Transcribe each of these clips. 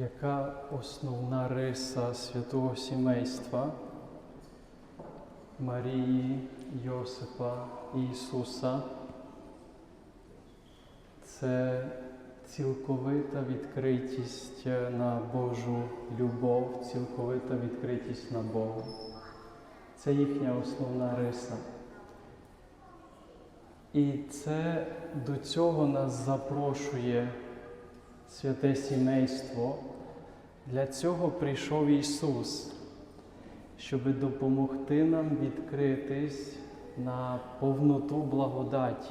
Яка основна риса святого сімейства Марії, Йосипа Ісуса? Це цілковита відкритість на Божу любов, цілковита відкритість на Бога. Це їхня основна риса. І це до цього нас запрошує святе сімейство. Для цього прийшов Ісус, щоб допомогти нам відкритись на повноту благодаті.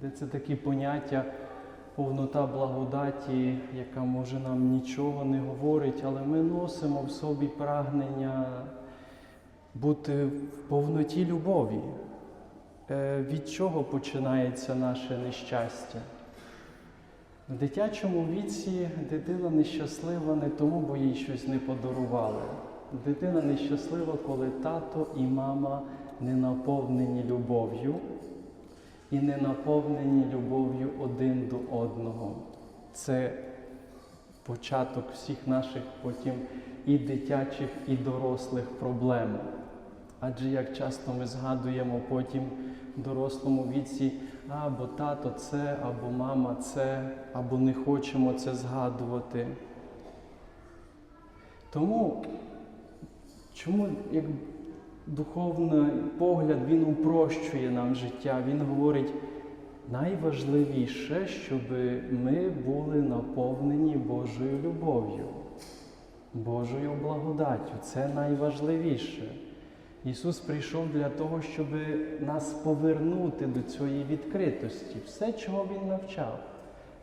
Де це такі поняття повнота благодаті, яка може нам нічого не говорить, але ми носимо в собі прагнення бути в повноті любові. Е, Від чого починається наше нещастя? В дитячому віці дитина нещаслива не тому, бо їй щось не подарували. Дитина нещаслива, коли тато і мама не наповнені любов'ю і не наповнені любов'ю один до одного. Це початок всіх наших потім і дитячих, і дорослих проблем. Адже як часто ми згадуємо потім в дорослому віці, або тато це, або мама це, або не хочемо це згадувати. Тому, чому як духовний погляд він упрощує нам життя, він говорить, найважливіше, щоб ми були наповнені Божою любов'ю, Божою благодаттю. Це найважливіше. Ісус прийшов для того, щоб нас повернути до цієї відкритості. Все, чого Він навчав.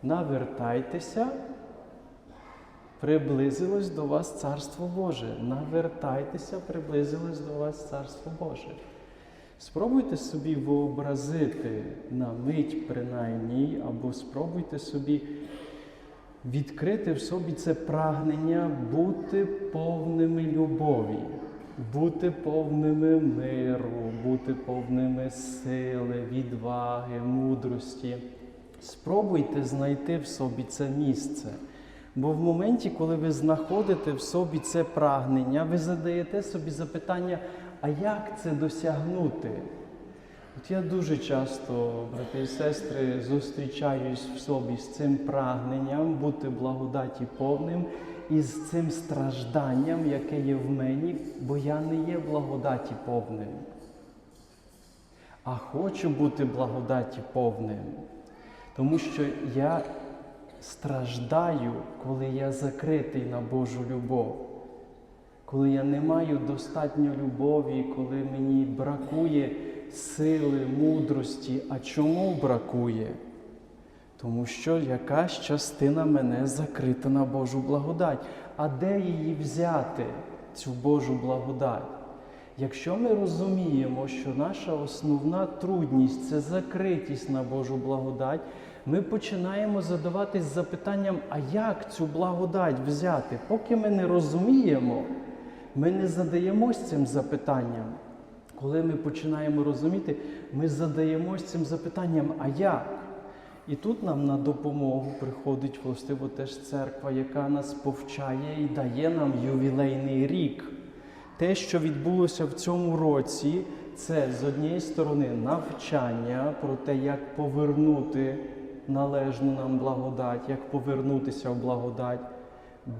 Навертайтеся, приблизилось до вас Царство Боже. Навертайтеся, приблизилось до вас Царство Боже. Спробуйте собі вообразити на мить принаймні, або спробуйте собі відкрити в собі це прагнення бути повними любові бути повними миру, бути повними сили, відваги, мудрості. Спробуйте знайти в собі це місце. Бо в моменті, коли ви знаходите в собі це прагнення, ви задаєте собі запитання, а як це досягнути? От я дуже часто, брати і сестри, зустрічаюсь в собі з цим прагненням бути благодаті повним і з цим стражданням, яке є в мені, бо я не є благодаті повним. А хочу бути благодаті повним, тому що я страждаю, коли я закритий на Божу любов, коли я не маю достатньо любові, коли мені бракує сили, мудрості. А чому бракує? Тому що якась частина мене закрита на Божу благодать. А де її взяти, цю Божу благодать? Якщо ми розуміємо, що наша основна трудність це закритість на Божу благодать, ми починаємо задаватись запитанням, а як цю благодать взяти? Поки ми не розуміємо, ми не задаємось цим запитанням. Коли ми починаємо розуміти, ми задаємось цим запитанням, а як? І тут нам на допомогу приходить властиво теж церква, яка нас повчає і дає нам ювілейний рік. Те, що відбулося в цьому році, це з однієї сторони навчання про те, як повернути належну нам благодать, як повернутися в благодать.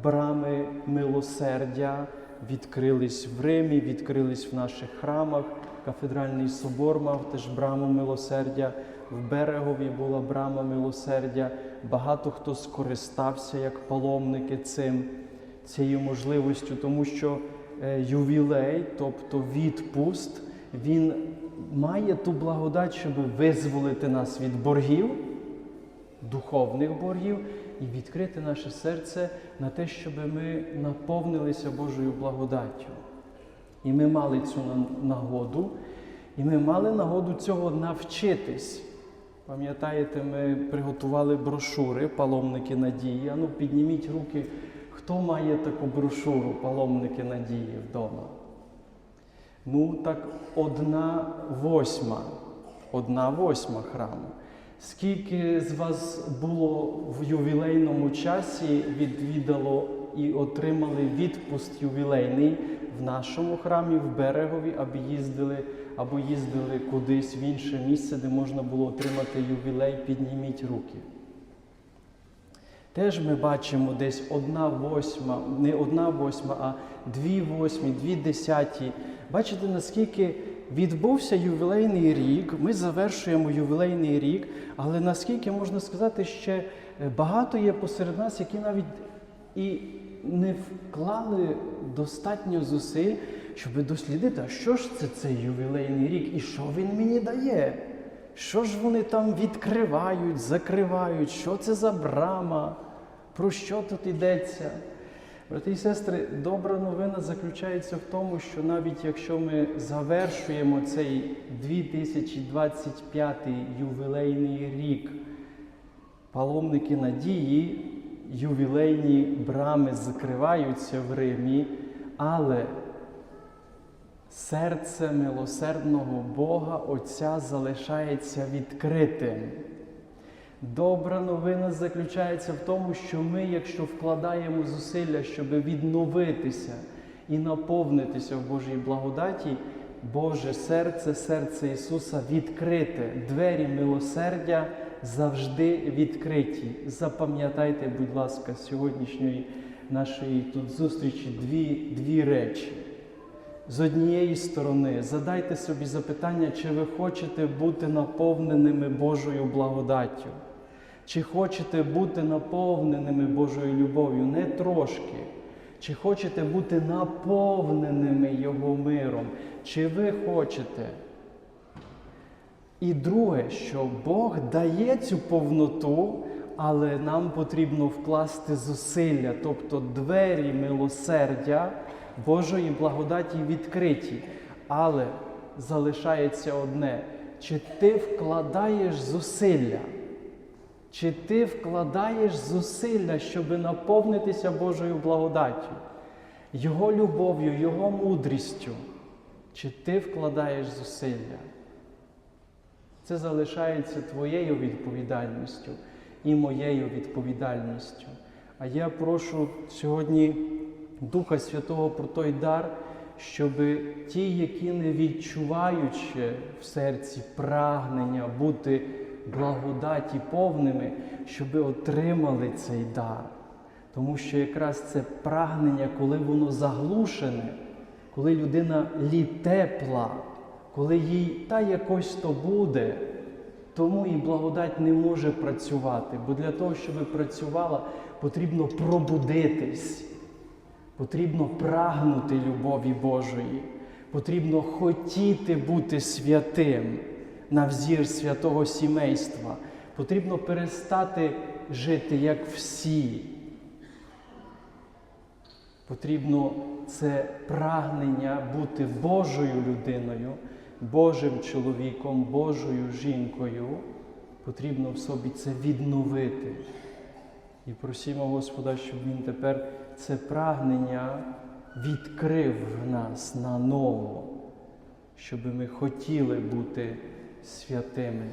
Брами милосердя відкрились в Римі, відкрились в наших храмах. Кафедральний собор мав теж браму милосердя. В берегові була брама милосердя. Багато хто скористався як паломники цим, цією можливістю, тому що е, ювілей, тобто відпуст, він має ту благодать, щоб визволити нас від боргів, духовних боргів, і відкрити наше серце на те, щоб ми наповнилися Божою благодаттю. І ми мали цю нагоду, і ми мали нагоду цього навчитись. Пам'ятаєте, ми приготували брошури Паломники надії. А ну підніміть руки, хто має таку брошуру Паломники надії вдома? Ну, так одна восьма, одна восьма храму. Скільки з вас було в ювілейному часі, відвідало і отримали відпуст ювілейний в нашому храмі в Берегові, або їздили, або їздили кудись в інше місце, де можна було отримати ювілей, підніміть руки. Теж ми бачимо десь одна восьма, не одна восьма, а дві восьмі, дві десяті. Бачите, наскільки відбувся ювілейний рік, ми завершуємо ювілейний рік, але наскільки можна сказати, ще е, багато є посеред нас, які навіть і не вклали достатньо зусиль, щоб дослідити, а що ж це цей ювілейний рік і що він мені дає? Що ж вони там відкривають, закривають? Що це за брама? Про що тут йдеться? Брати і сестри, добра новина заключається в тому, що навіть якщо ми завершуємо цей 2025 ювілейний рік, паломники надії, ювілейні брами закриваються в Римі, але серце милосердного Бога Отця залишається відкритим. Добра новина заключається в тому, що ми, якщо вкладаємо зусилля, щоб відновитися і наповнитися в Божій благодаті, Боже серце, серце Ісуса відкрите, двері милосердя завжди відкриті. Запам'ятайте, будь ласка, сьогоднішньої нашої тут зустрічі дві, дві речі. З однієї сторони, задайте собі запитання, чи ви хочете бути наповненими Божою благодаттю, чи хочете бути наповненими Божою любов'ю? Не трошки, чи хочете бути наповненими Його миром, чи ви хочете. І друге, що Бог дає цю повноту, але нам потрібно вкласти зусилля, тобто двері милосердя Божої благодаті відкриті. Але залишається одне: чи ти вкладаєш зусилля? Чи ти вкладаєш зусилля, щоб наповнитися Божою благодаттю, Його любов'ю, Його мудрістю? Чи ти вкладаєш зусилля? Це залишається твоєю відповідальністю і моєю відповідальністю. А я прошу сьогодні Духа Святого про той дар, щоб ті, які не відчувають в серці прагнення бути благодаті повними, щоб отримали цей дар. Тому що якраз це прагнення, коли воно заглушене, коли людина лі тепла, коли їй та якось то буде, тому і благодать не може працювати. Бо для того, щоб працювала, потрібно пробудитись, потрібно прагнути любові Божої, потрібно хотіти бути святим на взір святого сімейства. Потрібно перестати жити як всі. Потрібно це прагнення бути Божою людиною, Божим чоловіком, Божою жінкою. Потрібно в собі це відновити. І просімо Господа, щоб Він тепер це прагнення відкрив в нас наново, щоб ми хотіли бути святими.